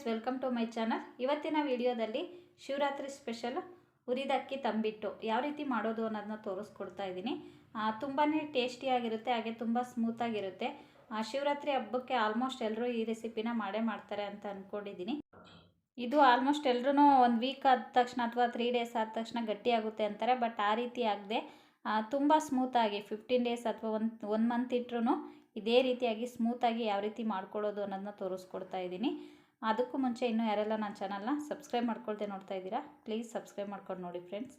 Friends, welcome to my channel. ಇವತ್ತಿನ ವಿಡಿಯೋದಲ್ಲಿ Shivaratri special ಹುರಿದ ಅಕ್ಕಿ ತಂಬಿಟ್ಟು ಯಾವ ರೀತಿ ಮಾಡೋದು ಅನ್ನೋದನ್ನ ತೋರಿಸ್ಕೊಡ್ತಾ ಇದ್ದೀನಿ. ತುಂಬಾ ಟೇಸ್ಟಿಯಾಗಿರುತ್ತೆ ಹಾಗೆ ತುಂಬ ಸ್ಮೂತಾಗಿರುತ್ತೆ ಶಿವರಾತ್ರಿ ಹಬ್ಬಕ್ಕೆ ಆಲ್ಮೋಸ್ಟ್ ಎಲ್ಲರೂ ಈ ರೆಸಿಪಿನ ಮಾಡೇ ಮಾಡ್ತಾರೆ ಅಂತ ಅಂದ್ಕೊಂಡಿದ್ದೀನಿ ಇದು ಆಲ್ಮೋಸ್ಟ್ ಎಲ್ಲರೂ ಒಂದು ವೀಕ್ ಆದ ತಕ್ಷಣ ಅಥವಾ ತ್ರೀ ಡೇಸ್ ಆದ ತಕ್ಷಣ ಗಟ್ಟಿಯಾಗುತ್ತೆ ಅಂತಾರೆ, ಬಟ್ ಆ ರೀತಿ ಆಗದೆ ತುಂಬ ಸ್ಮೂತಾಗಿ ಫಿಫ್ಟೀನ್ ಡೇಸ್ ಅಥವಾ ಒಂದು ಒನ್ ಮಂತ್ ಇಟ್ಟರು ಇದೇ ರೀತಿಯಾಗಿ ಸ್ಮೂತಾಗಿ ಯಾವ ರೀತಿ ಮಾಡ್ಕೊಳ್ಳೋದು ಅನ್ನೋದನ್ನ ತೋರಿಸ್ಕೊಡ್ತಾ ಇದ್ದೀನಿ. ಅದಕ್ಕೂ ಮುಂಚೆ ಇನ್ನೂ ಯಾರೆಲ್ಲ ನನ್ನ ಚಾನಲ್ನ ಸಬ್ಸ್ಕ್ರೈಬ್ ಮಾಡ್ಕೊಳ್ದೆ ನೋಡ್ತಾ ಇದ್ದೀರಾ ಪ್ಲೀಸ್ ಸಬ್ಸ್ಕ್ರೈಬ್ ಮಾಡ್ಕೊಂಡು ನೋಡಿ ಫ್ರೆಂಡ್ಸ್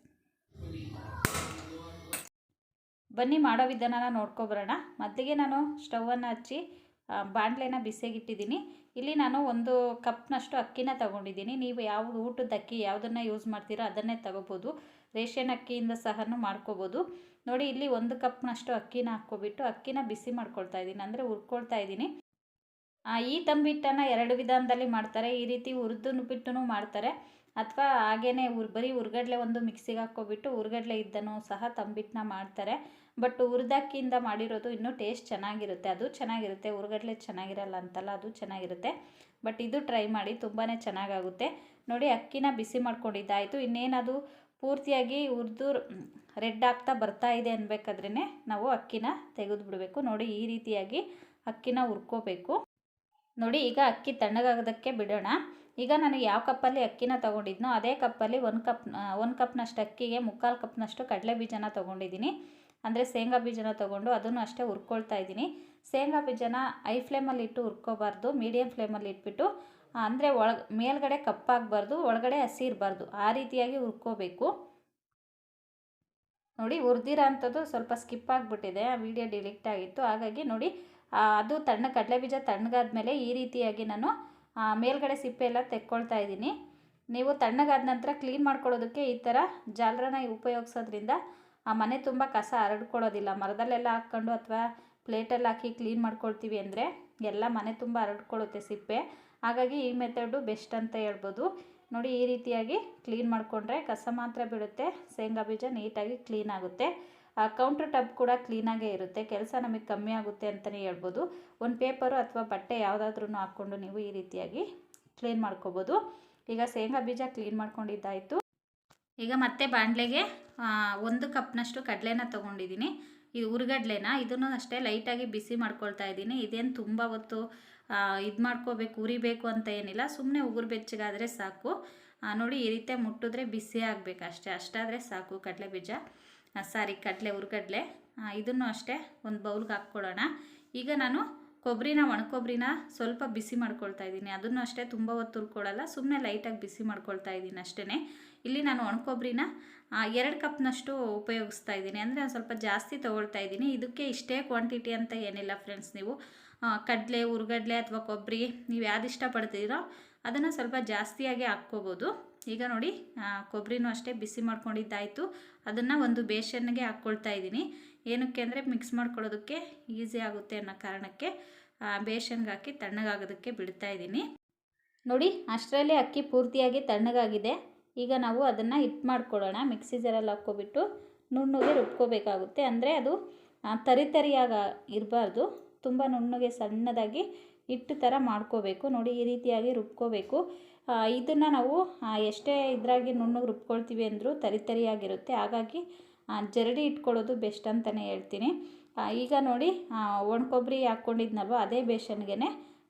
ಬನ್ನಿ ಮಾಡೋ ವಿಧಾನನ ನೋಡ್ಕೊಬರೋಣ ಮೊದಲಿಗೆ ನಾನು ಸ್ಟವನ್ನು ಹಚ್ಚಿ ಬಾಣಲೆನ ಬಿಸಿಗಿಟ್ಟಿದ್ದೀನಿ ಇಲ್ಲಿ ನಾನು ಒಂದು ಕಪ್ನಷ್ಟು ಅಕ್ಕಿನ ತಗೊಂಡಿದ್ದೀನಿ. ನೀವು ಯಾವ ಊಟದ ಅಕ್ಕಿ ಯಾವುದನ್ನು ಯೂಸ್ ಮಾಡ್ತೀರೋ ಅದನ್ನೇ ತಗೋಬೋದು. ರೇಷನ್ ಅಕ್ಕಿಯಿಂದ ಸಹ ಮಾಡ್ಕೋಬೋದು. ನೋಡಿ, ಇಲ್ಲಿ ಒಂದು ಕಪ್ನಷ್ಟು ಅಕ್ಕಿನ ಹಾಕ್ಕೊಬಿಟ್ಟು ಅಕ್ಕಿನ ಬಿಸಿ ಮಾಡ್ಕೊಳ್ತಾ ಇದ್ದೀನಿ. ಅಂದರೆ ಹುರ್ಕೊಳ್ತಾ ಇದ್ದೀನಿ. ಈ ತಂಬಿಟ್ಟನ್ನು ಎರಡು ವಿಧಾನದಲ್ಲಿ ಮಾಡ್ತಾರೆ. ಈ ರೀತಿ ಹುರಿದು ಬಿಟ್ಟು ಮಾಡ್ತಾರೆ. ಅಥವಾ ಹಾಗೇ ಉರ್, ಬರೀ ಹುರ್ಗಡ್ಲೆ ಒಂದು ಮಿಕ್ಸಿಗೆ ಹಾಕ್ಕೊಬಿಟ್ಟು ಹುರ್ಗಡ್ಲೆ ಇದ್ದನು ಸಹ ತಂಬಿಟ್ಟನ್ನ ಮಾಡ್ತಾರೆ. ಬಟ್ ಹುರಿದಕ್ಕಿಯಿಂದ ಮಾಡಿರೋದು ಇನ್ನೂ ಟೇಸ್ಟ್ ಚೆನ್ನಾಗಿರುತ್ತೆ. ಅದು ಚೆನ್ನಾಗಿರುತ್ತೆ. ಹುರ್ಗಡ್ಲೆ ಚೆನ್ನಾಗಿರಲ್ಲ ಅಂತಲ್ಲ, ಅದು ಚೆನ್ನಾಗಿರುತ್ತೆ. ಬಟ್ ಇದು ಟ್ರೈ ಮಾಡಿ ತುಂಬಾ ಚೆನ್ನಾಗಾಗುತ್ತೆ. ನೋಡಿ, ಅಕ್ಕಿನ ಬಿಸಿ ಮಾಡ್ಕೊಂಡಿದ್ದಾಯಿತು. ಇನ್ನೇನದು ಪೂರ್ತಿಯಾಗಿ ಹುರಿದು ರೆಡ್ ಆಗ್ತಾ ಬರ್ತಾ ಇದೆ ಅನ್ಬೇಕಾದ್ರೇ ನಾವು ಅಕ್ಕಿನ ತೆಗೆದು ಬಿಡಬೇಕು ನೋಡಿ, ಈ ರೀತಿಯಾಗಿ ಅಕ್ಕಿನ ಹುರ್ಕೋಬೇಕು. ನೋಡಿ, ಈಗ ಅಕ್ಕಿ ತಣ್ಣಗಾಗೋದಕ್ಕೆ ಬಿಡೋಣ. ಈಗ ನಾನು ಯಾವ ಕಪ್ಪಲ್ಲಿ ಅಕ್ಕಿನ ತೊಗೊಂಡಿದ್ನೋ, ಅದೇ ಕಪ್ಪಲ್ಲಿ ಒಂದು ಕಪ್ ಒಂದು ಕಪ್ನಷ್ಟು ಅಕ್ಕಿಗೆ ಮುಕ್ಕಾಲು ಕಪ್ನಷ್ಟು ಕಡಲೆ ಬೀಜನ ತೊಗೊಂಡಿದ್ದೀನಿ. ಅಂದರೆ ಶೇಂಗಾ ಬೀಜನ ತೊಗೊಂಡು ಅದನ್ನು ಅಷ್ಟೇ ಹುರ್ಕೊಳ್ತಾ ಇದ್ದೀನಿ. ಶೇಂಗಾ ಬೀಜನ ಐ ಫ್ಲೇಮಲ್ಲಿ ಇಟ್ಟು ಹುರ್ಕೋಬಾರ್ದು, ಮೀಡಿಯಂ ಫ್ಲೇಮಲ್ಲಿ ಇಟ್ಬಿಟ್ಟು, ಅಂದರೆ ಒಳ ಮೇಲ್ಗಡೆ ಕಪ್ಪಾಗಬಾರ್ದು, ಒಳಗಡೆ ಹಸಿ ಇರಬಾರ್ದು ಆ ರೀತಿಯಾಗಿ ಹುರ್ಕೋಬೇಕು. ನೋಡಿ, ಹುರಿದಿರೋ ಅಂಥದ್ದು ಸ್ವಲ್ಪ ಸ್ಕಿಪ್ ಆಗಿಬಿಟ್ಟಿದೆ, ಆ ವಿಡಿಯೋ ಡಿಲೀಟ್ ಆಗಿತ್ತು. ಹಾಗಾಗಿ ನೋಡಿ ಅದು ತಣ್ಣ, ಕಡಲೆ ಬೀಜ ತಣ್ಣಗಾದ್ಮೇಲೆ ಈ ರೀತಿಯಾಗಿ ನಾನು ಮೇಲ್ಗಡೆ ಸಿಪ್ಪೆ ಎಲ್ಲ ತೆಕ್ಕೊಳ್ತಾ ಇದ್ದೀನಿ. ನೀವು ತಣ್ಣಗಾದ ನಂತರ ಕ್ಲೀನ್ ಮಾಡ್ಕೊಳ್ಳೋದಕ್ಕೆ ಈ ಥರ ಜಾಲರನ ಉಪಯೋಗಿಸೋದ್ರಿಂದ ಆ ಮನೆ ತುಂಬ ಕಸ ಹರಡ್ಕೊಳ್ಳೋದಿಲ್ಲ. ಮರದಲ್ಲೆಲ್ಲ ಹಾಕ್ಕೊಂಡು ಅಥವಾ ಪ್ಲೇಟಲ್ಲಿ ಹಾಕಿ ಕ್ಲೀನ್ ಮಾಡ್ಕೊಳ್ತೀವಿ ಅಂದರೆ ಎಲ್ಲ ಮನೆ ತುಂಬ ಹರಡ್ಕೊಳ್ಳುತ್ತೆ ಸಿಪ್ಪೆ. ಹಾಗಾಗಿ ಈ ಮೆಥಡು ಬೆಸ್ಟ್ ಅಂತ ಹೇಳ್ಬೋದು. ನೋಡಿ, ಈ ರೀತಿಯಾಗಿ ಕ್ಲೀನ್ ಮಾಡಿಕೊಂಡ್ರೆ ಕಸ ಮಾತ್ರ ಬೀಳುತ್ತೆ ಶೇಂಗಾ ಬೀಜ ನೀಟಾಗಿ ಕ್ಲೀನ್ ಆಗುತ್ತೆ. ಕೌಂಟರ್ ಟಬ್ ಕೂಡ ಕ್ಲೀನಾಗೇ ಇರುತ್ತೆ. ಕೆಲಸ ನಮಗೆ ಕಮ್ಮಿ ಆಗುತ್ತೆ ಅಂತಲೇ ಹೇಳ್ಬೋದು. ಒಂದು ಪೇಪರು ಅಥವಾ ಬಟ್ಟೆ ಯಾವುದಾದ್ರೂ ಹಾಕ್ಕೊಂಡು ನೀವು ಈ ರೀತಿಯಾಗಿ ಕ್ಲೀನ್ ಮಾಡ್ಕೋಬೋದು. ಈಗ ಶೇಂಗಾ ಬೀಜ ಕ್ಲೀನ್ ಮಾಡ್ಕೊಂಡಿದ್ದಾಯಿತು. ಈಗ ಮತ್ತೆ ಬಾಣಲೆಗೆ ಒಂದು ಕಪ್ನಷ್ಟು ಕಡಲೆನ ತೊಗೊಂಡಿದ್ದೀನಿ. ಇದು ಉರ್ಗಡ್ಲೆನ? ಇದನ್ನು ಅಷ್ಟೇ ಲೈಟಾಗಿ ಬಿಸಿ ಮಾಡ್ಕೊಳ್ತಾ ಇದ್ದೀನಿ. ಇದೇನು ತುಂಬ ಹೊತ್ತು ಇದು ಮಾಡ್ಕೋಬೇಕು, ಉರಿಬೇಕು ಅಂತ ಏನಿಲ್ಲ. ಸುಮ್ಮನೆ ಉಗುರು ಬೆಚ್ಚಗಾದರೆ ಸಾಕು. ನೋಡಿ ಈ ರೀತಿ ಮುಟ್ಟಿದ್ರೆ ಬಿಸಿ ಆಗಬೇಕು ಅಷ್ಟೇ. ಅಷ್ಟಾದರೆ ಸಾಕು ಕಡಲೆ ಬೀಜ. ಸಾರಿ ಕಡಲೆ ಉರ್ಗಡ್ಲೆ. ಆ, ಇದನ್ನು ಅಷ್ಟೇ ಒಂದು ಬೌಲ್ಗೆ ಹಾಕ್ಕೊಳ್ಳೋಣ. ಈಗ ನಾನು ಕೊಬ್ಬರಿನ ಒಣಕೊಬ್ಬರಿನ ಸ್ವಲ್ಪ ಬಿಸಿ ಮಾಡ್ಕೊಳ್ತಾ ಇದ್ದೀನಿ. ಅದನ್ನು ಅಷ್ಟೇ ತುಂಬ ಹೊತ್ತು ಹುರ್ಕೊಳ್ಳಲ್ಲ ಸುಮ್ಮನೆ ಲೈಟಾಗಿ ಬಿಸಿ ಮಾಡ್ಕೊಳ್ತಾ ಇದ್ದೀನಿ ಅಷ್ಟೇ ಇಲ್ಲಿ ನಾನು ಒಣಕೊಬ್ಬರಿನ ಎರಡು ಕಪ್ನಷ್ಟು ಉಪಯೋಗಿಸ್ತಾ ಇದ್ದೀನಿ. ಅಂದರೆ ಒಂದು ಸ್ವಲ್ಪ ಜಾಸ್ತಿ ತೊಗೊಳ್ತಾ ಇದ್ದೀನಿ. ಇದಕ್ಕೆ ಇಷ್ಟೇ ಕ್ವಾಂಟಿಟಿ ಅಂತ ಏನಿಲ್ಲ ಫ್ರೆಂಡ್ಸ್ ನೀವು. ಕಡಲೆ ಉರ್ಗಡ್ಲೆ ಅಥವಾ ಕೊಬ್ಬರಿ ನೀವು ಯಾವ್ದು ಇಷ್ಟಪಡ್ತೀರೋ ಅದನ್ನು ಸ್ವಲ್ಪ ಜಾಸ್ತಿಯಾಗಿ ಹಾಕ್ಕೋಬೋದು. ಈಗ ನೋಡಿ ಕೊಬ್ಬರಿನೂ ಅಷ್ಟೇ ಬಿಸಿ ಮಾಡ್ಕೊಂಡಿದ್ದಾಯಿತು. ಅದನ್ನು ಒಂದು ಬೇಷನ್ಗೆ ಹಾಕ್ಕೊಳ್ತಾ ಇದ್ದೀನಿ. ಏನಕ್ಕೆ ಅಂದರೆ ಮಿಕ್ಸ್ ಮಾಡ್ಕೊಳ್ಳೋದಕ್ಕೆ ಈಸಿ ಆಗುತ್ತೆ ಅನ್ನೋ ಕಾರಣಕ್ಕೆ ಬೇಷನ್ಗೆ ಹಾಕಿ ತಣ್ಣಗಾಗೋದಕ್ಕೆ ಬಿಡ್ತಾ ಇದ್ದೀನಿ. ನೋಡಿ, ಅಷ್ಟರಲ್ಲಿ ಅಕ್ಕಿ ಪೂರ್ತಿಯಾಗಿ ತಣ್ಣಗಾಗಿದೆ. ಈಗ ನಾವು ಅದನ್ನು ಹಿಟ್ಟು ಮಾಡ್ಕೊಳ್ಳೋಣ. ಮಿಕ್ಸಿ ಜಾರಲ್ಲಿ ಹಾಕ್ಕೊಬಿಟ್ಟು ನುಣ್ಣಗೆ ರುಬ್ಕೋಬೇಕಾಗುತ್ತೆ. ಅಂದರೆ ಅದು ತರಿ ತರಿಯಾಗ ಇರಬಾರ್ದು. ತುಂಬ ನುಣ್ಣಗೆ ಸಣ್ಣದಾಗಿ ಹಿಟ್ಟು ಥರ ಮಾಡ್ಕೋಬೇಕು. ನೋಡಿ, ಈ ರೀತಿಯಾಗಿ ರುಬ್ಕೋಬೇಕು. ಇದನ್ನು ನಾವು ಎಷ್ಟೇ ಇದ್ರಾಗಿ ನುಣ್ಣಗೆ ರುಬ್ಕೊಳ್ತೀವಿ ಅಂದರೂ ತರಿ ತರಿಯಾಗಿರುತ್ತೆ. ಹಾಗಾಗಿ ಜರಡಿ ಇಟ್ಕೊಳ್ಳೋದು ಬೆಸ್ಟ್ ಅಂತಲೇ ಹೇಳ್ತೀನಿ. ಈಗ ನೋಡಿ ಒಣ ಕೊಬ್ಬರಿ ಹಾಕ್ಕೊಂಡಿದ್ನಲ್ವ, ಅದೇ ಬೇಷನ್ಗೆ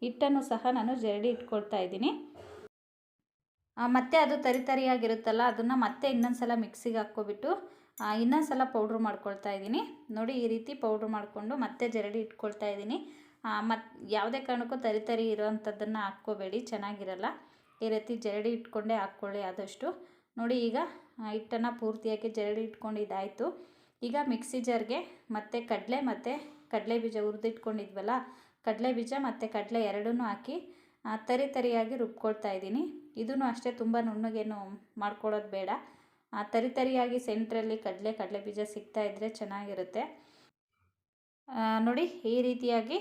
ಹಿಟ್ಟನ್ನು ಸಹ ನಾನು ಜರಡಿ ಇಟ್ಕೊಳ್ತಾ ಇದ್ದೀನಿ. ಮತ್ತೆ ಅದು ತರಿ ತರಿಯಾಗಿರುತ್ತಲ್ಲ, ಅದನ್ನು ಮತ್ತೆ ಇನ್ನೊಂದು ಸಲ ಮಿಕ್ಸಿಗೆ ಹಾಕ್ಕೊಬಿಟ್ಟು ಇನ್ನೊಂದು ಸಲ ಪೌಡ್ರ್ ಮಾಡ್ಕೊಳ್ತಾ ಇದ್ದೀನಿ. ನೋಡಿ, ಈ ರೀತಿ ಪೌಡ್ರ್ ಮಾಡಿಕೊಂಡು ಮತ್ತೆ ಜರಡಿ ಇಟ್ಕೊಳ್ತಾ ಇದ್ದೀನಿ. ಮತ್ತು ಯಾವುದೇ ಕಾರಣಕ್ಕೂ ತರಿ ತರಿ ಇರೋವಂಥದ್ದನ್ನು ಹಾಕ್ಕೋಬೇಡಿ, ಚೆನ್ನಾಗಿರಲ್ಲ. ಈ ರೀತಿ ಜರಡಿ ಇಟ್ಕೊಂಡೇ ಹಾಕ್ಕೊಳ್ಳಿ ಆದಷ್ಟು. ನೋಡಿ ಈಗ ಹಿಟ್ಟನ್ನು ಪೂರ್ತಿಯಾಗಿ ಜರಡಿ ಇಟ್ಕೊಂಡಿದ್ದಾಯಿತು. ಈಗ ಮಿಕ್ಸಿ ಜಾರ್ಗೆ ಮತ್ತು ಕಡಲೆ ಮತ್ತು ಕಡಲೆ ಬೀಜ ಹುರಿದಿಟ್ಕೊಂಡಿದ್ವಲ್ಲ ಕಡಲೆ ಬೀಜ ಮತ್ತು ಕಡಲೆ ಎರಡೂ ಹಾಕಿ ತರಿ ತರಿಯಾಗಿ ರುಬ್ಕೊಳ್ತಾ ಇದ್ದೀನಿ. ಇದೂ ಅಷ್ಟೇ ತುಂಬ ನುಣ್ಣಗೇನು ಮಾಡ್ಕೊಳ್ಳೋದು ಬೇಡ. ತರಿ ತರಿಯಾಗಿ ಸೆಂಟ್ರಲ್ಲಿ ಕಡಲೆ ಕಡಲೆ ಬೀಜ ಸಿಗ್ತಾ ಇದ್ದರೆ ಚೆನ್ನಾಗಿರುತ್ತೆ. ನೋಡಿ ಈ ರೀತಿಯಾಗಿ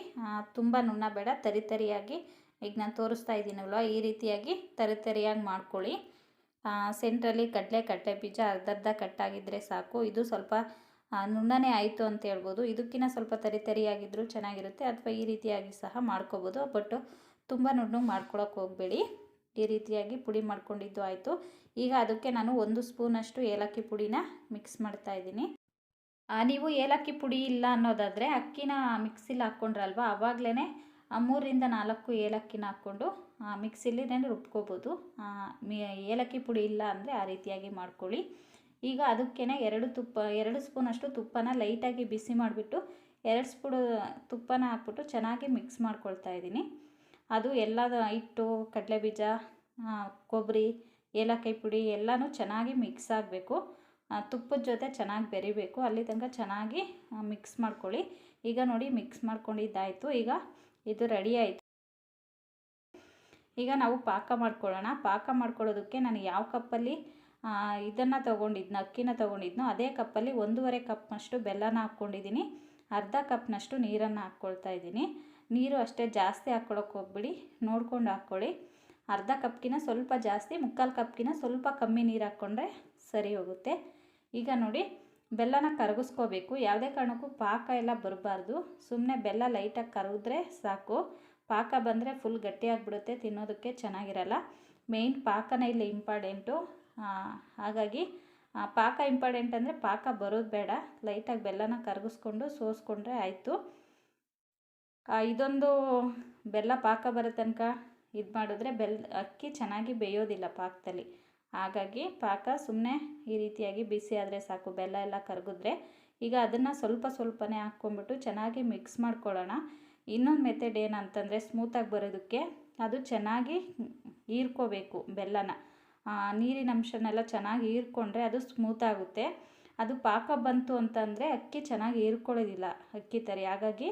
ತುಂಬ ನುಣ್ಣ ಬೇಡ, ತರಿ ತರಿಯಾಗಿ ಈಗ ನಾನು ತೋರಿಸ್ತಾ ಇದ್ದೀನಲ್ವ? ಈ ರೀತಿಯಾಗಿ ತರಿ ತರಿಯಾಗಿ ಮಾಡ್ಕೊಳ್ಳಿ. ಸೆಂಟ್ರಲ್ಲಿ ಕಡಲೆ ಕಡಲೆ ಬೀಜ ಅರ್ಧರ್ಧ ಕಟ್ಟಾಗಿದ್ದರೆ ಸಾಕು. ಇದು ಸ್ವಲ್ಪ ನುಣ್ಣನೇ ಆಯಿತು ಅಂತ ಹೇಳ್ಬೋದು. ಇದಕ್ಕಿಂತ ಸ್ವಲ್ಪ ತರಿ ತರಿಯಾಗಿದ್ದರೂ ಚೆನ್ನಾಗಿರುತ್ತೆ. ಅಥವಾ ಈ ರೀತಿಯಾಗಿ ಸಹ ಮಾಡ್ಕೋಬೋದು. ಬಟ್ ತುಂಬ ನುಣ್ಣಗೆ ಮಾಡ್ಕೊಳಕ್ಕೆ ಹೋಗಬೇಡಿ. ಈ ರೀತಿಯಾಗಿ ಪುಡಿ ಮಾಡ್ಕೊಂಡಿದ್ದು ಆಯಿತು. ಈಗ ಅದಕ್ಕೆ ನಾನು ಒಂದು ಸ್ಪೂನಷ್ಟು ಏಲಕ್ಕಿ ಪುಡಿನ ಮಿಕ್ಸ್ ಮಾಡ್ತಾ ಇದ್ದೀನಿ. ನೀವು ಏಲಕ್ಕಿ ಪುಡಿ ಇಲ್ಲ ಅನ್ನೋದಾದರೆ ಅಕ್ಕಿನ ಮಿಕ್ಸಿಲಿ ಹಾಕ್ಕೊಂಡ್ರಲ್ವ ಆವಾಗಲೇ ಮೂರರಿಂದ ನಾಲ್ಕು ಏಲಕ್ಕಿನ ಹಾಕ್ಕೊಂಡು ಮಿಕ್ಸಿಲಿನೇ ರುಬ್ಕೋಬೋದು. ಏಲಕ್ಕಿ ಪುಡಿ ಇಲ್ಲ ಅಂದರೆ ಆ ರೀತಿಯಾಗಿ ಮಾಡ್ಕೊಳ್ಳಿ. ಈಗ ಅದಕ್ಕೇ ಎರಡು ತುಪ್ಪ, ಎರಡು ಸ್ಪೂನಷ್ಟು ತುಪ್ಪನ ಲೈಟಾಗಿ ಬಿಸಿ ಮಾಡಿಬಿಟ್ಟು, ಎರಡು ಸ್ಪೂನ್ ತುಪ್ಪನ ಹಾಕ್ಬಿಟ್ಟು ಚೆನ್ನಾಗಿ ಮಿಕ್ಸ್ ಮಾಡ್ಕೊಳ್ತಾ ಇದ್ದೀನಿ. ಅದು ಎಲ್ಲ ಹಿಟ್ಟು, ಕಡಲೆಬೀಜ ಕೊಬ್ಬರಿ, ಏಲಕ್ಕಿ ಪುಡಿ ಎಲ್ಲನೂ ಚೆನ್ನಾಗಿ ಮಿಕ್ಸ್ ಆಗಬೇಕು. ತುಪ್ಪದ ಜೊತೆ ಚೆನ್ನಾಗಿ ಬೆರಿಬೇಕು. ಅಲ್ಲಿ ತನಕ ಚೆನ್ನಾಗಿ ಮಿಕ್ಸ್ ಮಾಡ್ಕೊಳ್ಳಿ. ಈಗ ನೋಡಿ ಮಿಕ್ಸ್ ಮಾಡ್ಕೊಂಡಿದ್ದಾಯಿತು. ಈಗ ಇದು ರೆಡಿ ಆಯಿತು. ಈಗ ನಾವು ಪಾಕ ಮಾಡ್ಕೊಳ್ಳೋಣ. ಪಾಕ ಮಾಡ್ಕೊಳ್ಳೋದಕ್ಕೆ ನಾನು ಯಾವ ಕಪ್ಪಲ್ಲಿ ಇದನ್ನು ತೊಗೊಂಡಿದ್ನ, ಅಕ್ಕಿನ ತೊಗೊಂಡಿದ್ನೋ ಅದೇ ಕಪ್ಪಲ್ಲಿ ಒಂದೂವರೆ ಕಪ್ನಷ್ಟು ಬೆಲ್ಲನ ಹಾಕ್ಕೊಂಡಿದ್ದೀನಿ. ಅರ್ಧ ಕಪ್ನಷ್ಟು ನೀರನ್ನು ಹಾಕ್ಕೊಳ್ತಾ ಇದ್ದೀನಿ. ನೀರು ಅಷ್ಟೇ ಜಾಸ್ತಿ ಹಾಕ್ಕೊಳಕ್ಕೆ ಹೋಗ್ಬಿಡಿ. ನೋಡ್ಕೊಂಡು ಹಾಕ್ಕೊಳ್ಳಿ. ಅರ್ಧ ಕಪ್ಗಿನ ಸ್ವಲ್ಪ ಜಾಸ್ತಿ, ಮುಕ್ಕಾಲು ಕಪ್ಗಿನ ಸ್ವಲ್ಪ ಕಮ್ಮಿ ನೀರು ಹಾಕ್ಕೊಂಡ್ರೆ ಸರಿ ಹೋಗುತ್ತೆ. ಈಗ ನೋಡಿ ಬೆಲ್ಲನ ಕರಗಿಸ್ಕೋಬೇಕು. ಯಾವುದೇ ಕಾರಣಕ್ಕೂ ಪಾಕ ಎಲ್ಲ ಬರಬಾರ್ದು. ಸುಮ್ಮನೆ ಬೆಲ್ಲ ಲೈಟಾಗಿ ಕರಗಿದ್ರೆ ಸಾಕು. ಪಾಕ ಬಂದರೆ ಫುಲ್ ಗಟ್ಟಿಯಾಗಿಬಿಡುತ್ತೆ, ತಿನ್ನೋದಕ್ಕೆ ಚೆನ್ನಾಗಿರಲ್ಲ. ಮೇಯ್ನ್ ಪಾಕನೇ ಇಲ್ಲಿ ಇಂಪಾರ್ಟೆಂಟು ಹಾಗಾಗಿ ಪಾಕ ಇಂಪಾರ್ಟೆಂಟ್ ಅಂದರೆ ಪಾಕ ಬರೋದು ಬೇಡ. ಲೈಟಾಗಿ ಬೆಲ್ಲನ ಕರಗಿಸ್ಕೊಂಡು ಸೋಸ್ಕೊಂಡ್ರೆ ಆಯಿತು. ಇದೊಂದು ಬೆಲ್ಲ ಪಾಕ ಬರೋ ತನಕ ಇದು ಮಾಡಿದ್ರೆ ಬೆಲ್, ಅಕ್ಕಿ ಚೆನ್ನಾಗಿ ಬೇಯೋದಿಲ್ಲ ಪಾಕದಲ್ಲಿ. ಹಾಗಾಗಿ ಪಾಕ ಸುಮ್ಮನೆ ಈ ರೀತಿಯಾಗಿ ಬಿಸಿ ಆದರೆ ಸಾಕು, ಬೆಲ್ಲ ಎಲ್ಲ ಕರಗಿದ್ರೆ. ಈಗ ಅದನ್ನು ಸ್ವಲ್ಪ ಸ್ವಲ್ಪನೇ ಹಾಕ್ಕೊಂಬಿಟ್ಟು ಚೆನ್ನಾಗಿ ಮಿಕ್ಸ್ ಮಾಡ್ಕೊಳ್ಳೋಣ. ಇನ್ನೊಂದು ಮೆಥಡ್ ಏನಂತಂದರೆ ಸ್ಮೂತಾಗಿ ಬರೋದಕ್ಕೆ ಅದು ಚೆನ್ನಾಗಿ ಹೀರ್ಕೋಬೇಕು ಬೆಲ್ಲನ. ನೀರಿನ ಅಂಶನೆಲ್ಲ ಚೆನ್ನಾಗಿ ಹೀರ್ಕೊಂಡ್ರೆ ಅದು ಸ್ಮೂತ್ ಆಗುತ್ತೆ. ಅದು ಪಾಕ ಬಂತು ಅಂತಂದರೆ ಅಕ್ಕಿ ಚೆನ್ನಾಗಿ ಹೀರ್ಕೊಳ್ಳೋದಿಲ್ಲ ಅಕ್ಕಿ ತರಿ. ಹಾಗಾಗಿ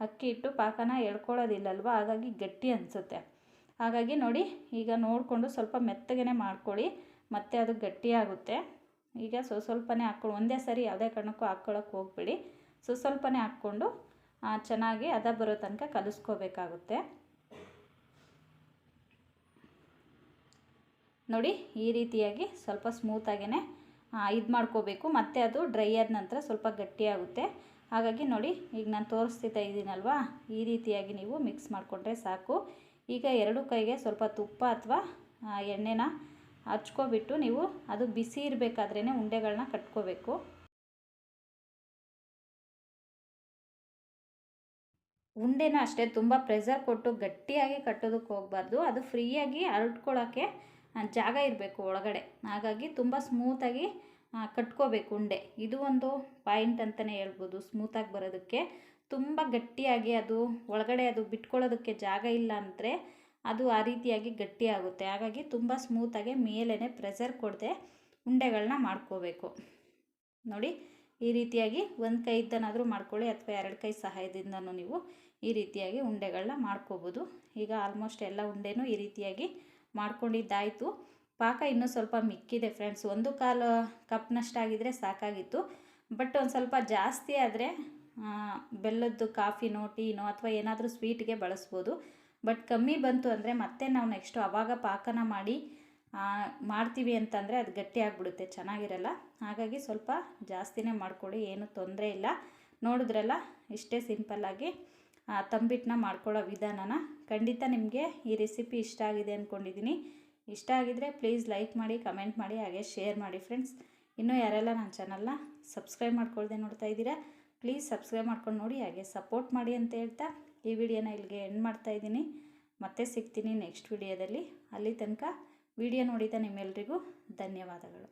ಅಕ್ಕಿ ಇಟ್ಟು ಪಾಕನ ಎಳ್ಕೊಳ್ಳೋದಿಲ್ಲಲ್ವ? ಹಾಗಾಗಿ ಗಟ್ಟಿ ಅನಿಸುತ್ತೆ. ಹಾಗಾಗಿ ನೋಡಿ, ಈಗ ನೋಡಿಕೊಂಡು ಸ್ವಲ್ಪ ಮೆತ್ತಗೆ ಮಾಡ್ಕೊಳ್ಳಿ. ಮತ್ತೆ ಅದು ಗಟ್ಟಿಯಾಗುತ್ತೆ. ಈಗ ಸ್ವ ಸ್ವಲ್ಪನೇ ಹಾಕ್ಕೊಂಡು ಒಂದೇ ಸರಿ ಯಾವುದೇ ಕಾರಣಕ್ಕೂ ಹಾಕ್ಕೊಳ್ಳೋಕೆ ಹೋಗ್ಬೇಡಿ. ಸೊ ಸ್ವಲ್ಪನೇ ಹಾಕ್ಕೊಂಡು ಚೆನ್ನಾಗಿ ಅದ ಬರೋ ತನಕ ಕಲಿಸ್ಕೋಬೇಕಾಗುತ್ತೆ. ನೋಡಿ, ಈ ರೀತಿಯಾಗಿ ಸ್ವಲ್ಪ ಸ್ಮೂತಾಗೇ ಇದು ಮಾಡ್ಕೋಬೇಕು. ಮತ್ತು ಅದು ಡ್ರೈ ಆದ ನಂತರ ಸ್ವಲ್ಪ ಗಟ್ಟಿಯಾಗುತ್ತೆ. ಹಾಗಾಗಿ ನೋಡಿ, ಈಗ ನಾನು ತೋರಿಸ್ತಿದ್ದ ಇದ್ದೀನಲ್ವಾ ಈ ರೀತಿಯಾಗಿ ನೀವು ಮಿಕ್ಸ್ ಮಾಡಿಕೊಂಡ್ರೆ ಸಾಕು. ಈಗ ಎರಡು ಕೈಗೆ ಸ್ವಲ್ಪ ತುಪ್ಪ ಅಥವಾ ಎಣ್ಣೆನ ಹಚ್ಕೊಬಿಟ್ಟು ನೀವು ಅದು ಬಿಸಿ ಇರಬೇಕಾದ್ರೇ ಉಂಡೆಗಳನ್ನ ಕಟ್ಕೋಬೇಕು. ಉಂಡೆನ ಅಷ್ಟೇ ತುಂಬ ಪ್ರೆಸರ್ ಕೊಟ್ಟು ಗಟ್ಟಿಯಾಗಿ ಕಟ್ಟೋದಕ್ಕೆ ಹೋಗಬಾರ್ದು. ಅದು ಫ್ರೀಯಾಗಿ ಅರಟ್ಕೊಳ್ಳೋಕ್ಕೆ ಜಾಗ ಇರಬೇಕು ಒಳಗಡೆ. ಹಾಗಾಗಿ ತುಂಬ ಸ್ಮೂತಾಗಿ ಕಟ್ಕೋಬೇಕು ಉಂಡೆ. ಇದು ಒಂದು ಪಾಯಿಂಟ್ ಅಂತಲೇ ಹೇಳ್ಬೋದು ಸ್ಮೂತಾಗಿ ಬರೋದಕ್ಕೆ. ತುಂಬ ಗಟ್ಟಿಯಾಗಿ ಅದು ಒಳಗಡೆ ಅದು ಬಿಟ್ಕೊಳ್ಳೋದಕ್ಕೆ ಜಾಗ ಇಲ್ಲ ಅಂದರೆ ಅದು ಆ ರೀತಿಯಾಗಿ ಗಟ್ಟಿಯಾಗುತ್ತೆ. ಹಾಗಾಗಿ ತುಂಬ ಸ್ಮೂತಾಗಿ ಮೇಲೇ ಪ್ರೆಸರ್ ಕೊಡದೆ ಉಂಡೆಗಳನ್ನ ಮಾಡ್ಕೋಬೇಕು. ನೋಡಿ, ಈ ರೀತಿಯಾಗಿ ಒಂದು ಕೈಯಿಂದನಾದರೂ ಮಾಡ್ಕೊಳ್ಳಿ ಅಥವಾ ಎರಡು ಕೈ ಸಹಾಯದಿಂದನೂ ನೀವು ಈ ರೀತಿಯಾಗಿ ಉಂಡೆಗಳನ್ನ ಮಾಡ್ಕೋಬೋದು. ಈಗ ಆಲ್ಮೋಸ್ಟ್ ಎಲ್ಲ ಉಂಡೆನೂ ಈ ರೀತಿಯಾಗಿ ಮಾಡ್ಕೊಂಡಿದ್ದಾಯಿತು. ಪಾಕ ಇನ್ನೂ ಸ್ವಲ್ಪ ಮಿಕ್ಕಿದೆ ಫ್ರೆಂಡ್ಸ್ ಒಂದು ಕಾಲು ಕಪ್ನಷ್ಟಾಗಿದ್ದರೆ ಸಾಕಾಗಿತ್ತು. ಬಟ್ ಒಂದು ಸ್ವಲ್ಪ ಜಾಸ್ತಿ ಆದರೆ ಬೆಲ್ಲದ್ದು ಕಾಫಿನೋ ಟೀನೋ ಅಥವಾ ಏನಾದರೂ ಸ್ವೀಟ್ಗೆ ಬಳಸ್ಬೋದು. ಬಟ್ ಕಮ್ಮಿ ಬಂತು ಅಂದರೆ ಮತ್ತೆ ನಾವು ನೆಕ್ಸ್ಟು ಆವಾಗ ಪಾಕನ ಮಾಡಿ ಮಾಡ್ತೀವಿ ಅಂತಂದರೆ ಅದು ಗಟ್ಟಿ ಆಗಿಬಿಡುತ್ತೆ, ಚೆನ್ನಾಗಿರಲ್ಲ. ಹಾಗಾಗಿ ಸ್ವಲ್ಪ ಜಾಸ್ತಿನೇ ಮಾಡಿಕೊಳ್ಳಿ, ಏನು ತೊಂದರೆ ಇಲ್ಲ. ನೋಡಿದ್ರಲ್ಲ, ಇಷ್ಟೇ ಸಿಂಪಲ್ಲಾಗಿ ತಂಬಿಟ್ಟನ್ನ ಮಾಡ್ಕೊಳ್ಳೋ ವಿಧಾನನ. ಖಂಡಿತ ನಿಮಗೆ ಈ ರೆಸಿಪಿ ಇಷ್ಟ ಆಗಿದೆ ಅಂದ್ಕೊಂಡಿದ್ದೀನಿ ಇಷ್ಟ ಆಗಿದರೆ ಪ್ಲೀಸ್ ಲೈಕ್ ಮಾಡಿ, ಕಮೆಂಟ್ ಮಾಡಿ, ಹಾಗೆ ಶೇರ್ ಮಾಡಿ ಫ್ರೆಂಡ್ಸ್. ಇನ್ನೂ ಯಾರೆಲ್ಲ ನನ್ನ ಚಾನಲ್ನ ಸಬ್ಸ್ಕ್ರೈಬ್ ಮಾಡ್ಕೊಳ್ದೆ ನೋಡ್ತಾ ಇದ್ದೀರಾ ಪ್ಲೀಸ್ ಸಬ್ಸ್ಕ್ರೈಬ್ ಮಾಡ್ಕೊಂಡು ನೋಡಿ, ಹಾಗೆ ಸಪೋರ್ಟ್ ಮಾಡಿ ಅಂತ ಹೇಳ್ತಾ ಈ ವಿಡಿಯೋನ ಇಲ್ಲಿಗೆ ಎಂಡ್ ಮಾಡ್ತಾಯಿದ್ದೀನಿ ಮತ್ತೆ ಸಿಗ್ತೀನಿ ನೆಕ್ಸ್ಟ್ ವಿಡಿಯೋದಲ್ಲಿ. ಅಲ್ಲಿ ತನಕ ವಿಡಿಯೋ ನೋಡಿದ ನಿಮ್ಮೆಲ್ಲರಿಗೂ ಧನ್ಯವಾದಗಳು.